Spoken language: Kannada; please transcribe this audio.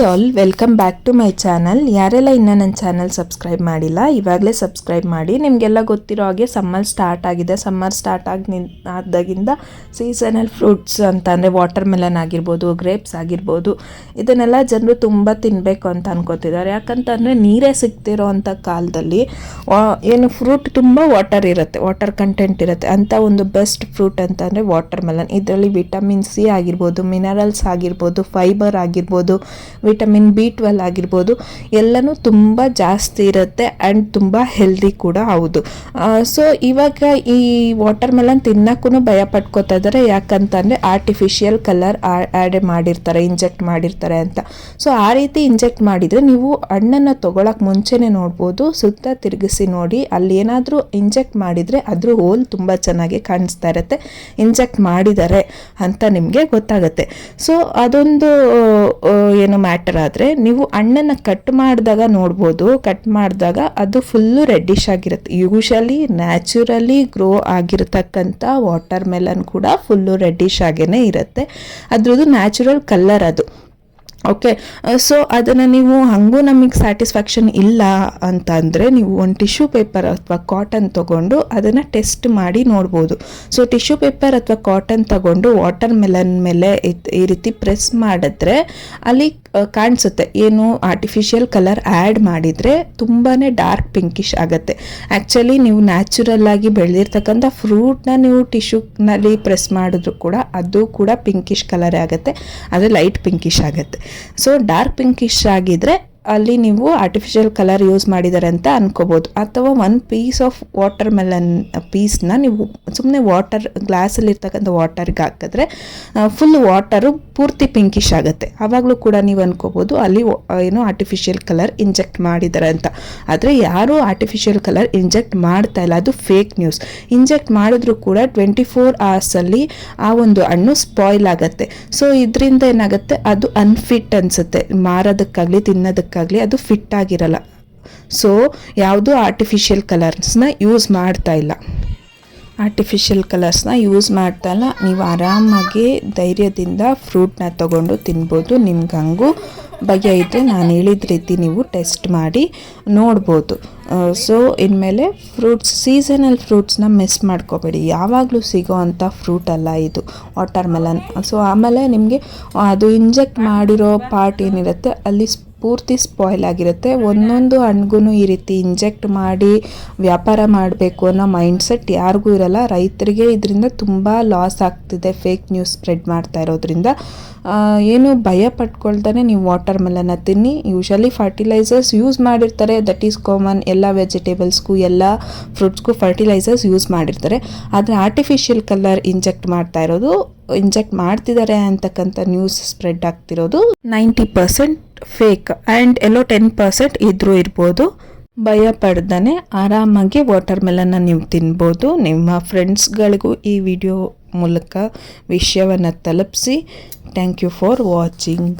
Hi all welcome back to my channel ಯಾರೆಲ್ಲ ಇನ್ನೂ ನನ್ನ ಚಾನಲ್ ಸಬ್ಸ್ಕ್ರೈಬ್ ಮಾಡಿಲ್ಲ, ಇವಾಗಲೇ ಸಬ್ಸ್ಕ್ರೈಬ್ ಮಾಡಿ. ನಿಮಗೆಲ್ಲ ಗೊತ್ತಿರೋ ಹಾಗೆ ಸಮ್ಮರ್ ಸ್ಟಾರ್ಟ್ ಆಗಿದೆ. ಸಮ್ಮರ್ ಸ್ಟಾರ್ಟ್ ಆಗಿ ಆದಾಗಿಂದ ಸೀಸನಲ್ ಫ್ರೂಟ್ಸ್ ಅಂತ ಅಂದರೆ ವಾಟರ್ ಮೆಲನ್ ಆಗಿರ್ಬೋದು ಗ್ರೇಪ್ಸ್ ಆಗಿರ್ಬೋದು, ಇದನ್ನೆಲ್ಲ ಜನರು ತುಂಬ ತಿನ್ನಬೇಕು ಅಂತ ಅನ್ಕೋತಿದ್ದಾರೆ. ಯಾಕಂತಂದರೆ ನೀರೇ ಸಿಗ್ತಿರೋ ಅಂಥ ಕಾಲದಲ್ಲಿ ಏನು ಫ್ರೂಟ್ ತುಂಬ ವಾಟರ್ ಇರುತ್ತೆ ವಾಟರ್ ಕಂಟೆಂಟ್ ಇರುತ್ತೆ. ಅಂಥ ಒಂದು ಬೆಸ್ಟ್ ಫ್ರೂಟ್ ಅಂತಂದರೆ ವಾಟರ್ ಮೆಲನ್ ಇದರಲ್ಲಿ ವಿಟಮಿನ್ ಸಿ ಆಗಿರ್ಬೋದು ಮಿನರಲ್ಸ್ ಆಗಿರ್ಬೋದು ಫೈಬರ್ ಆಗಿರ್ಬೋದು ವಿಟಮಿನ್ ಬಿ ಟ್ವೆಲ್ ಆಗಿರ್ಬೋದು, ಎಲ್ಲನೂ ತುಂಬ ಜಾಸ್ತಿ ಇರುತ್ತೆ ಆ್ಯಂಡ್ ತುಂಬ ಹೆಲ್ದಿ ಕೂಡ ಹೌದು. ಸೊ ಇವಾಗ ಈ ವಾಟರ್ ಮೆಲನ್ ತಿನ್ನಕ್ಕೂ ಭಯ ಪಟ್ಕೋತಾ ಇದ್ದಾರೆ ಯಾಕಂತಂದರೆ ಆರ್ಟಿಫಿಷಿಯಲ್ ಕಲರ್ ಆ್ಯಡ್ ಮಾಡಿರ್ತಾರೆ ಇಂಜೆಕ್ಟ್ ಮಾಡಿರ್ತಾರೆ ಅಂತ. ಸೊ ಆ ರೀತಿ ಇಂಜೆಕ್ಟ್ ಮಾಡಿದರೆ ನೀವು ಹಣ್ಣನ್ನು ತೊಗೊಳಕ್ಕೆ ಮುಂಚೆನೇ ನೋಡ್ಬೋದು. ಸುತ್ತ ತಿರುಗಿಸಿ ನೋಡಿ, ಅಲ್ಲಿ ಏನಾದರೂ ಇಂಜೆಕ್ಟ್ ಮಾಡಿದರೆ ಅದ್ರ ಹೋಲ್ ತುಂಬ ಚೆನ್ನಾಗಿ ಕಾಣಿಸ್ತಾ ಇರುತ್ತೆ. ಇಂಜೆಕ್ಟ್ ಮಾಡಿದ್ದಾರೆ ಅಂತ ನಿಮಗೆ ಗೊತ್ತಾಗುತ್ತೆ. ಸೊ ಅದೊಂದು ಏನು ಮ್ಯಾಟರ್ ಆದರೆ ನೀವು ಹಣ್ಣನ್ನು ಕಟ್ ಮಾಡಿದಾಗ ನೋಡ್ಬೋದು, ಕಟ್ ಮಾಡಿದಾಗ ಅದು ಫುಲ್ಲು ರೆಡ್ಡಿಶ್ ಆಗಿರುತ್ತೆ. ಯೂಶಲಿ ನ್ಯಾಚುರಲಿ ಗ್ರೋ ಆಗಿರತಕ್ಕಂಥ ವಾಟರ್ ಮೆಲನ್ ಕೂಡ ಫುಲ್ಲು ರೆಡ್ಡಿಶ್ ಆಗೇ ಇರುತ್ತೆ. ಅದ್ರದ್ದು ನ್ಯಾಚುರಲ್ ಕಲರ್ ಅದು. ಓಕೆ ಸೊ ಅದನ್ನು ನೀವು ಹಾಗೂ ನಮಗೆ ಸ್ಯಾಟಿಸ್ಫ್ಯಾಕ್ಷನ್ ಇಲ್ಲ ಅಂತಂದರೆ ನೀವು ಒಂದು ಟಿಶ್ಯೂ ಪೇಪರ್ ಅಥವಾ ಕಾಟನ್ ತೊಗೊಂಡು ಅದನ್ನು ಟೆಸ್ಟ್ ಮಾಡಿ ನೋಡ್ಬೋದು. ಸೊ ಟಿಶ್ಯೂ ಪೇಪರ್ ಅಥವಾ ಕಾಟನ್ ತಗೊಂಡು ವಾಟರ್ ಮೆಲನ್ ಮೇಲೆ ಈ ರೀತಿ ಪ್ರೆಸ್ ಮಾಡಿದ್ರೆ ಅಲ್ಲಿ ಕಾಣಿಸುತ್ತೆ. ಏನು ಆರ್ಟಿಫಿಷಿಯಲ್ ಕಲರ್ ಆ್ಯಡ್ ಮಾಡಿದರೆ ತುಂಬಾ ಡಾರ್ಕ್ ಪಿಂಕಿಶ್ ಆಗುತ್ತೆ. ಆ್ಯಕ್ಚುಲಿ ನೀವು ನ್ಯಾಚುರಲ್ ಆಗಿ ಬೆಳೆದಿರ್ತಕ್ಕಂಥ ಫ್ರೂಟ್ನ ನೀವು ಟಿಶ್ಯೂನಲ್ಲಿ ಪ್ರೆಸ್ ಮಾಡಿದ್ರು ಕೂಡ ಅದು ಕೂಡ ಪಿಂಕಿಶ್ ಕಲರೇ ಆಗುತ್ತೆ. ಅದು ಲೈಟ್ ಪಿಂಕಿಶ್ ಆಗುತ್ತೆ. ಸೊ ಡಾರ್ಕ್ ಪಿಂಕಿಶ್ ಆಗಿದ್ರೆ ಅಲ್ಲಿ ನೀವು ಆರ್ಟಿಫಿಷಿಯಲ್ ಕಲರ್ ಯೂಸ್ ಮಾಡಿದ್ದಾರೆ ಅಂತ ಅನ್ಕೋಬೋದು. ಅಥವಾ one piece of watermelon ಪೀಸ್ನ ನೀವು ಸುಮ್ಮನೆ ವಾಟರ್ ಗ್ಲಾಸಲ್ಲಿ ಇರ್ತಕ್ಕಂಥ ವಾಟರ್ಗೆ ಹಾಕಿದ್ರೆ ಫುಲ್ ವಾಟರು ಪೂರ್ತಿ ಪಿಂಕಿಶ್ ಆಗುತ್ತೆ. ಆವಾಗಲೂ ಕೂಡ ನೀವು ಅನ್ಕೋಬೋದು ಅಲ್ಲಿ ಏನು ಆರ್ಟಿಫಿಷಿಯಲ್ ಕಲರ್ ಇಂಜೆಕ್ಟ್ ಮಾಡಿದ್ದಾರೆ ಅಂತ. ಆದರೆ ಯಾರೂ ಆರ್ಟಿಫಿಷಿಯಲ್ ಕಲರ್ ಇಂಜೆಕ್ಟ್ ಮಾಡ್ತಾ ಇಲ್ಲ. ಅದು ಫೇಕ್ ನ್ಯೂಸ್ ಇಂಜೆಕ್ಟ್ ಮಾಡಿದ್ರು ಕೂಡ ಟ್ವೆಂಟಿ ಫೋರ್ ಅವರ್ಸಲ್ಲಿ ಆ ಒಂದು ಹಣ್ಣು ಸ್ಪಾಯ್ಲ್ ಆಗುತ್ತೆ. ಸೊ ಇದರಿಂದ ಏನಾಗುತ್ತೆ? ಅದು ಅನ್ಫಿಟ್ ಅನಿಸುತ್ತೆ. ಮಾರೋದಕ್ಕಾಗಲಿ ತಿನ್ನೋದಕ್ಕಾಗಲಿ ಅದು ಫಿಟ್ ಆಗಿರಲ್ಲ. ಸೊ ಯಾವುದೂ ಆರ್ಟಿಫಿಷಿಯಲ್ ಕಲರ್ಸ್ನ ಯೂಸ್ ಮಾಡ್ತಾ ಇಲ್ಲ. ಆರ್ಟಿಫಿಷಿಯಲ್ ಕಲರ್ಸ್ನ ಯೂಸ್ ಮಾಡ್ತಾ ಇಲ್ಲ. ನೀವು ಆರಾಮಾಗಿ ಧೈರ್ಯದಿಂದ ಫ್ರೂಟ್ನ ತಗೊಂಡು ತಿನ್ಬೋದು. ನಿಮ್ಗೆ ಹಂಗೂ ಭಯ ಇದ್ದರೆ ನಾನು ಹೇಳಿದ ರೀತಿ ನೀವು ಟೆಸ್ಟ್ ಮಾಡಿ ನೋಡ್ಬೋದು. ಸೊ ಇನ್ಮೇಲೆ ಫ್ರೂಟ್ಸ್ ಸೀಸನಲ್ ಫ್ರೂಟ್ಸ್ನ ಮಿಸ್ ಮಾಡ್ಕೋಬೇಡಿ. ಯಾವಾಗಲೂ ಸಿಗೋ ಅಂಥ ಫ್ರೂಟ್ ಅಲ್ಲ ಇದು ವಾಟರ್ ಮೆಲನ್ ಸೊ ಆಮೇಲೆ ನಿಮಗೆ ಅದು ಇಂಜೆಕ್ಟ್ ಮಾಡಿರೋ ಪಾರ್ಟ್ ಏನಿರುತ್ತೆ, ಅಲ್ಲಿ ಪೂರ್ತಿ ಸ್ಪಾಯ್ಲ್ ಆಗಿರುತ್ತೆ. ಒಂದೊಂದು ಹಣ್ಗೂ ಈ ರೀತಿ ಇಂಜೆಕ್ಟ್ ಮಾಡಿ ವ್ಯಾಪಾರ ಮಾಡಬೇಕು ಅನ್ನೋ ಮೈಂಡ್ಸೆಟ್ ಯಾರಿಗೂ ಇರಲ್ಲ. ರೈತರಿಗೆ ಇದರಿಂದ ತುಂಬ ಲಾಸ್ ಆಗ್ತಿದೆ ಫೇಕ್ ನ್ಯೂಸ್ ಸ್ಪ್ರೆಡ್ ಮಾಡ್ತಾ ಇರೋದ್ರಿಂದ. ಏನು ಭಯ ಪಟ್ಕೊಳ್ತಾನೆ ನೀವು ವಾಟರ್ ಮೆಲನ್ನ ತಿನ್ನಿ. ಯೂಶಲಿ ಫರ್ಟಿಲೈಸರ್ಸ್ ಯೂಸ್ ಮಾಡಿರ್ತಾರೆ. That is common. ಎಲ್ಲ ವೆಜಿಟೇಬಲ್ಸ್ಗೂ, ಎಲ್ಲ ಫ್ರೂಟ್ಸ್ಗೂ ಫರ್ಟಿಲೈಸರ್ಸ್ ಯೂಸ್ ಮಾಡಿರ್ತಾರೆ. ಆದರೆ ಆರ್ಟಿಫಿಷಿಯಲ್ ಕಲರ್ ಇಂಜೆಕ್ಟ್ ಮಾಡ್ತಾ ಇರೋದು, ಇಂಜೆಕ್ಟ್ ಮಾಡ್ತಿದ್ದಾರೆ ಅಂತಕ್ಕಂಥ ನ್ಯೂಸ್ ಸ್ಪ್ರೆಡ್ ಆಗ್ತಿರೋದು. ನೈಂಟಿ ಪರ್ಸೆಂಟ್ ಫೇಕ್ ಆ್ಯಂಡ್ ಎಲ್ಲೋ ಟೆನ್ ಪರ್ಸೆಂಟ್ ಇದ್ರೂ ಇರ್ಬೋದು. ಭಯ ಪಡ್ದೇ ಆರಾಮಾಗಿ ವಾಟರ್ ಮೆಲನ್ನ ನೀವು ತಿನ್ಬೋದು. ನಿಮ್ಮ ಫ್ರೆಂಡ್ಸ್ಗಳಿಗೂ ಈ ವಿಡಿಯೋ ಮೂಲಕ ವಿಷಯವನ್ನು ತಲುಪಿಸಿ. Thank you for watching